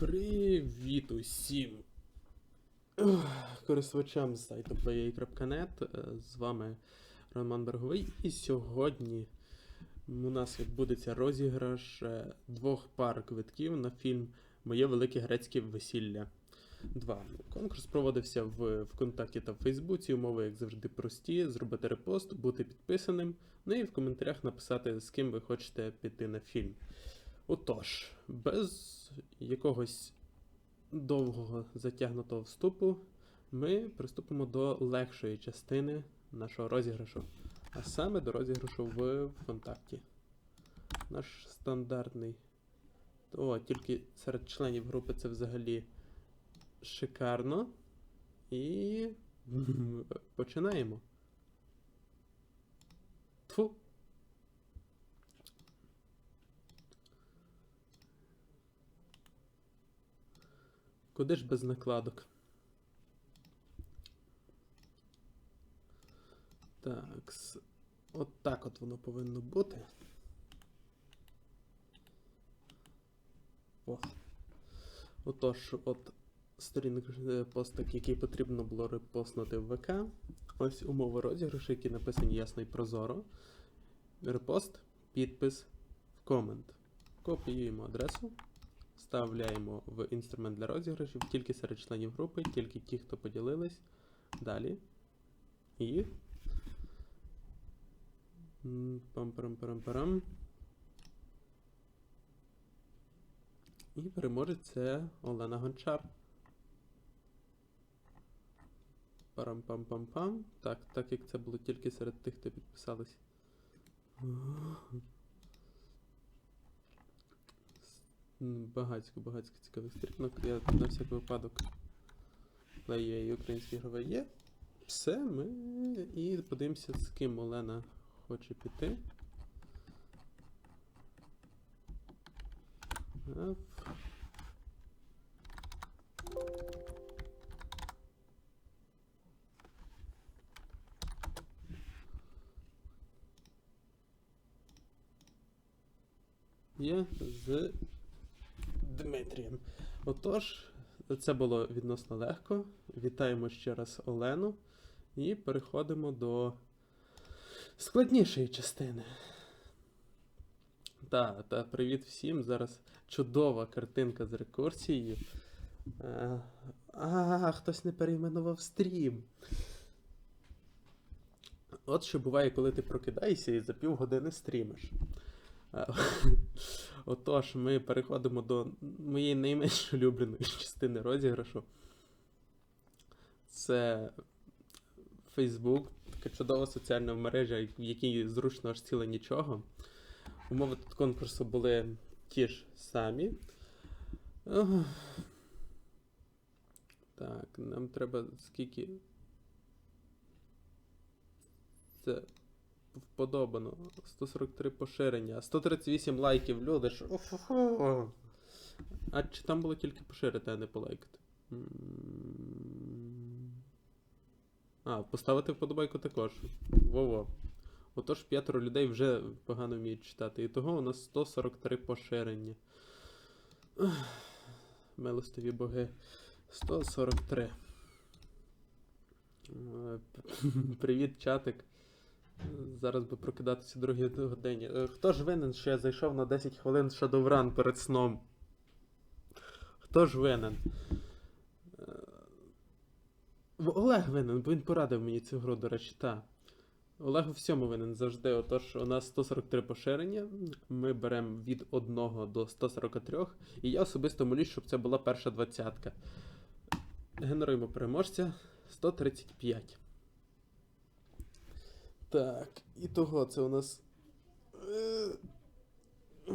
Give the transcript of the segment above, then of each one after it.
Привіт усім користувачам сайту play.net. Е, З вами Роман Берговий. І сьогодні у нас відбудеться розіграш е, двох пар квитків на фільм Моє велике грецьке весілля 2. Конкурс проводився в ВКонтакті та в Фейсбуці. Умови, як завжди, прості: зробити репост, бути підписаним, ну і в коментарях написати, з ким ви хочете піти на фільм. Отож, без якогось довгого затягнутого вступу ми приступимо до легшої частини нашого розіграшу, а саме до розіграшу в ВКонтакті. Наш стандартний. О, тільки серед членів групи це взагалі шикарно. І починаємо. Куди ж без накладок? Так, от так от воно повинно бути. О. Отож, от сторінок е, постик, який потрібно було репостнути в ВК. Ось умови розіграшу, які написані ясно і прозоро. Репост, підпис, комент. Копіюємо адресу. Вставляємо в інструмент для розіграшів тільки серед членів групи, тільки ті, хто поділились. Далі. І. М, Пам-парам-парам-парам. І переможець це Олена Гончар. Парам-пам-пам-пам. Так, так як це було тільки серед тих, хто підписались. Багацько, багацько цікавих стрічок. Я на всяк випадок клею і українські ігрове є. Все, ми і подивимося, з ким Олена хоче піти. Є з Дмитрієм. Отож, це було відносно легко. Вітаємо ще раз Олену. І переходимо до складнішої частини. Та, та, привіт всім. Зараз чудова картинка з рекурсією. Е, А, хтось не перейменував стрім. От що буває, коли ти прокидаєшся і за півгодини стрімиш. Отож, ми переходимо до моєї найменш улюбленої частини розіграшу. Це Facebook, така чудова соціальна мережа, в якій зручно аж ціле нічого. Умови тут конкурсу були ті ж самі. Так, нам треба скільки. Це вподобано. 143 поширення. 138 лайків, люди ж. А чи там було тільки поширити, а не полайкати? А, поставити вподобайку також. Во-во. Отож, п'ятеро людей вже погано вміють читати. І того у нас 143 поширення. Милостиві боги. 143. Е, Привіт, чатик. Зараз би прокидатися другій годині. Е, Хто ж винен, що я зайшов на 10 хвилин Shadowrun перед сном? Хто ж винен? Е, Олег винен, бо він порадив мені цю гру, до речі, та. Олег у всьому винен завжди. Отож, у нас 143 поширення. Ми беремо від 1 до 143. І я особисто молюсь, щоб це була перша двадцятка. Генеруємо переможця 135. Так, і того це у нас. е,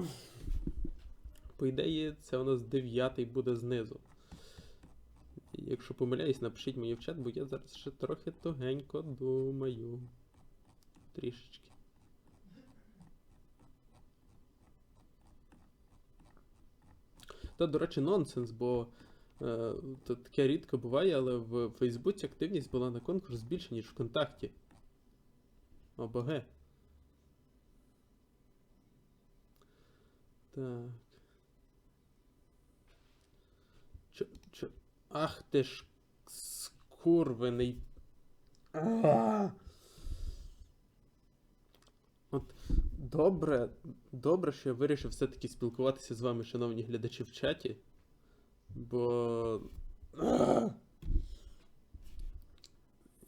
По ідеї, це у нас дев'ятий буде знизу. Якщо помиляюсь, напишіть мені в чат, бо я зараз ще трохи тугенько думаю. Трішечки. Та, до речі, нонсенс, бо е, то таке рідко буває, але в Фейсбуці активність була на конкурс більше, ніж ВКонтакті. О, боге. Так. Чо? Ах ти ж скурвений. А! От добре, добре, що я вирішив все-таки спілкуватися з вами, шановні глядачі в чаті. Бо. А!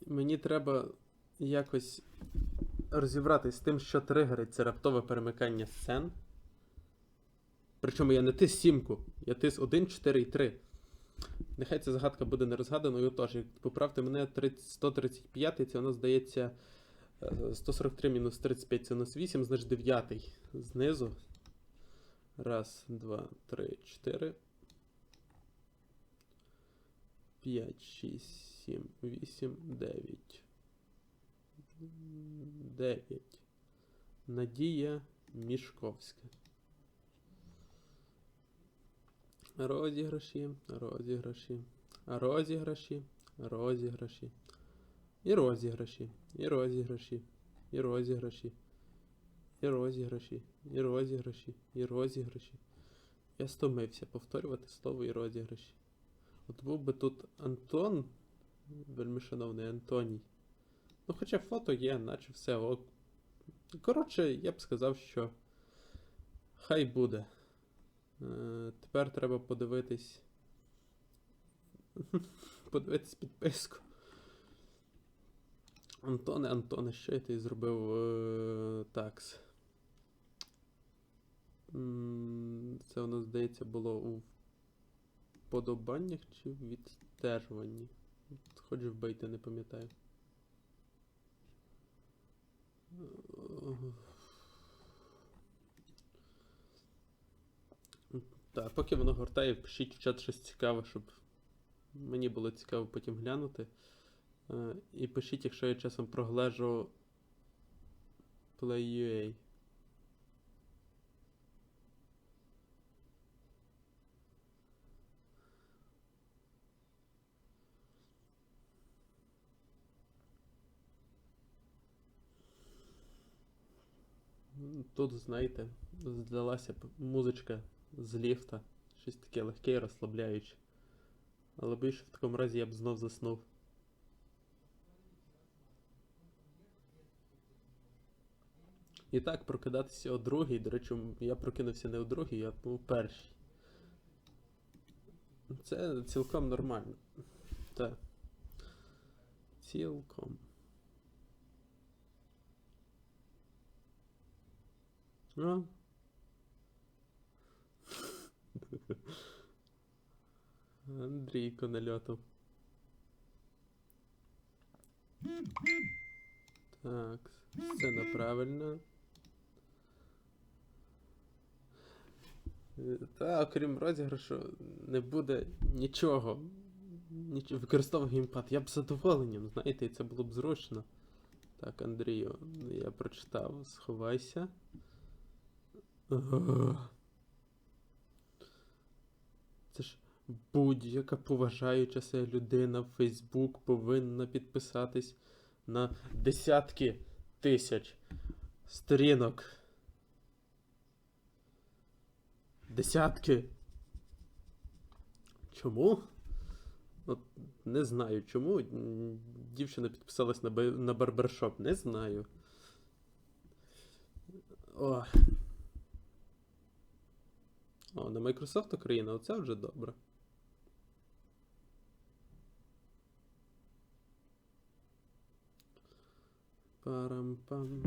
Мені треба якось розібратись з тим, що тригерить це раптове перемикання сцен. Причому я не тис сімку, я тис 1, 4 і 3. Нехай ця загадка буде не розгаданою. Як поправте мене 30, 135, це у нас здається е, 143 мінус 35, це у нас 8, значить 9 знизу. Раз, два, три, чотири. 5, 6, 7, 8, 9. 9. Надія Мішковська. Розіграші, розіграші, розіграші, розіграші. І розіграші, і розіграші, і розіграші, і розіграші, і розіграші, і розіграші. Я стомився повторювати слово і розіграші. От був би тут Антон, вельми шановний Антоній. Ну, хоча фото є, наче все ок. Коротше, я б сказав, що хай буде. Е, тепер треба подивитись. подивитись підписку. Антоне, Антоне, що я ти зробив е, такс? Це нас, здається, було у вподобаннях чи відстежуванні? Хоч вбийте, не пам'ятаю. Так, поки воно гортає, пишіть в чат щось цікаве, щоб мені було цікаво потім глянути. Е, І пишіть, якщо я часом проглежу Play.ua. Тут, знаєте, здалася б музичка з ліфта. Щось таке легке і розслабляюче. Але більше в такому разі я б знов заснув. І так, прокидатися о другій. До речі, я прокинувся не о другій, а о першій. Це цілком нормально. Так. Цілком. Ну. Андрійко нальотом. Так, сцена правильна. Та, окрім розіграшу, не буде нічого. Ніч... Використовував геймпад. Я б з задоволенням, знаєте, і це було б зручно. Так, Андрію, я прочитав. Сховайся. Це ж будь-яка поважаюча себе людина в Фейсбук повинна підписатись на десятки тисяч сторінок. Десятки. Чому? От не знаю чому. Дівчина підписалась на, на барбершоп. Не знаю. О. О, на Microsoft Україна, оце вже добре. Парам-пам,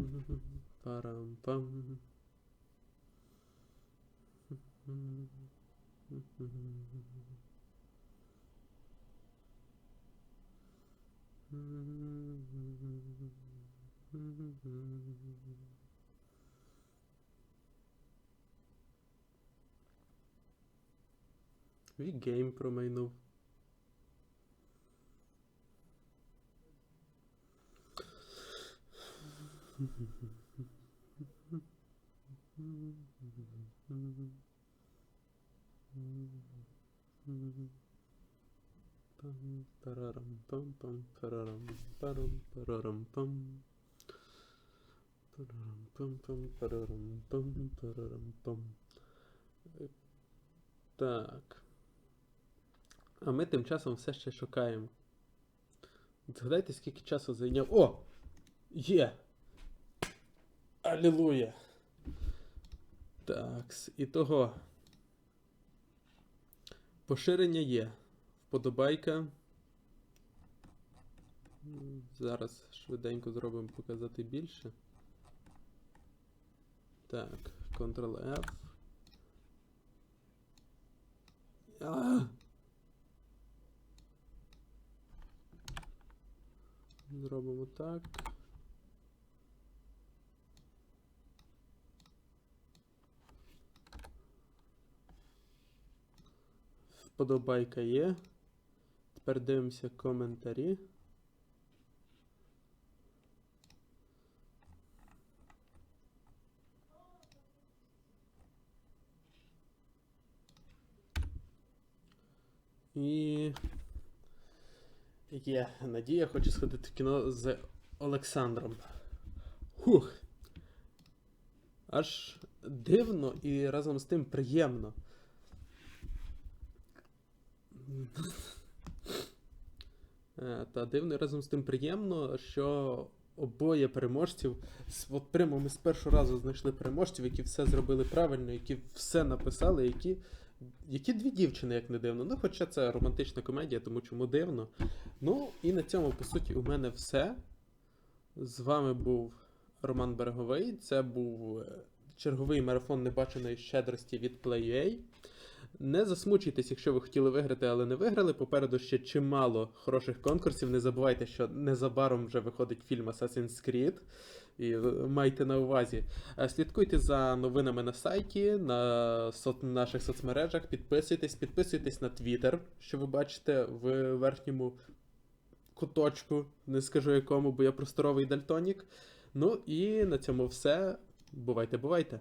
парам-пам. Вігейм промайнув. Пам, парарам, пам, пам, парарам, парам, парарам, пам. Парарам, пам, пам, парарам, пам, парарам, пам. Е, Так. А ми тим часом все ще шукаємо. Згадайте, скільки часу зайняв. О! Є! Алілуя! Такс, і того. Поширення є. Вподобайка. Зараз швиденько зробимо показати більше. Так, Ctrl-F. Зробимо так. Вподобайка є. Тепер дивимося коментарі. І. Є надія, хочу сходити в кіно з Олександром. Хух. Аж дивно і разом з тим приємно. Е, Та дивно і разом з тим приємно, що обоє переможців. От прямо ми з першого разу знайшли переможців, які все зробили правильно, які все написали, які. Які дві дівчини, як не дивно. Ну, хоча це романтична комедія, тому чому дивно. Ну, і на цьому, по суті, у мене все. З вами був Роман Береговий. Це був е, черговий марафон небаченої щедрості від PlayUA. Не засмучуйтесь, якщо ви хотіли виграти, але не виграли. Попереду ще чимало хороших конкурсів. Не забувайте, що незабаром вже виходить фільм Assassin's Creed. І е, майте на увазі. Е, Слідкуйте за новинами на сайті, на наших соцмережах, підписуйтесь, підписуйтесь на Twitter, що ви бачите в верхньому куточку, не скажу якому, бо я просторовий дальтонік. Ну і на цьому все. Бувайте, бувайте.